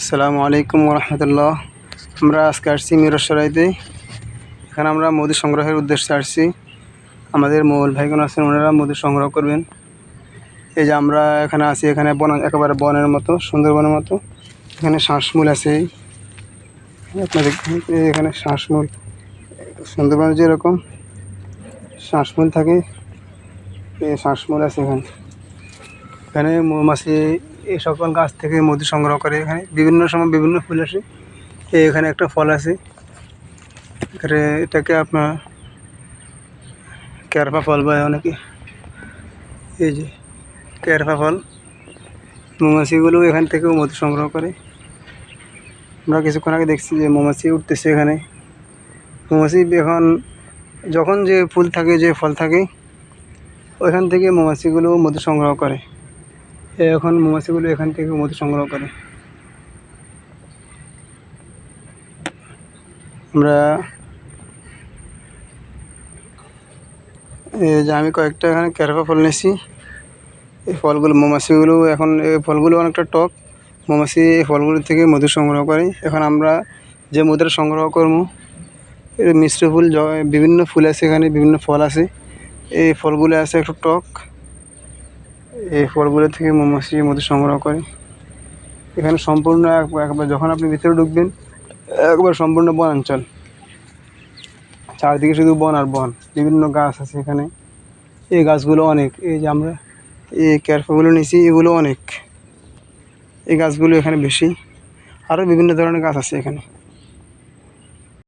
আসসালামু আলাইকুম রহমতুল্লাহ আমরা আজকে আসছি মিরসরাইতে এখানে আমরা মধু সংগ্রহের উদ্দেশ্যে আসছি। আমাদের মৌল ভাইগণ আছেন, ওনারা মধু সংগ্রহ করবেন। এই যে আমরা এখানে আছি, এখানে বন, একেবারে বনের মতো, সুন্দরবনের মতো। এখানে শ্বাসমূল আছে। আপনাদের এখানে শ্বাসমূল সুন্দরবনে যেরকম শ্বাসমূল থাকে, এই শ্বাসমূল আছে এখানে। এখানে মৌমাছি এই সকল গাছ থেকে মধু সংগ্রহ করে এখানে। বিভিন্ন সময় বিভিন্ন ফুল আসে। এখানে একটা ফল আছে। এখানে এটাকে আপনার ক্যারপা ফল বলে অনেকে। এই যে ক্যারপা ফল। মৌমাছিগুলো এখান থেকেও মধু সংগ্রহ করে। আমরা কিছুক্ষণ আগে দেখছি যে মৌমাছি উঠতেছে এখানে। মৌমাছি এখন যখন যে ফুল থাকে, যে ফল থাকে, ওইখান থেকে মৌমাছিগুলো মধু সংগ্রহ করে। এখন মৌমাছিগুলো এখান থেকে মধু সংগ্রহ করে। আমরা এই যে আমি কয়েকটা এখানে ক্যারপা ফল নিয়েছি। এই ফলগুলো, মৌমাছিগুলো এখন এই ফলগুলো অনেকটা টক। মৌমাছি এই ফলগুলো থেকে মধু সংগ্রহ করে। এখন আমরা যে মধুটা সংগ্রহ করব মিশ্র ফুল বিভিন্ন ফুল আছে এখানে, বিভিন্ন ফল আছে। এই ফলগুলো আছে একটু টক। এই ফলগুলো থেকে মৌমাছি মধু সংগ্রহ করে। এখানে সম্পূর্ণ এক- একবার যখন আপনি ভিতরে ঢুকবেন, একবার সম্পূর্ণ বনাঞ্চল চারদিকে শুধু বন আর বন, বিভিন্ন গাছ আছে এখানে। এই গাছগুলো অনেক, এই যে আমরা এই ক্যারফাগুলো নিয়েছি, এগুলো অনেক। এই গাছগুলো এখানে বেশি। আরও বিভিন্ন ধরনের গাছ আছে এখানে।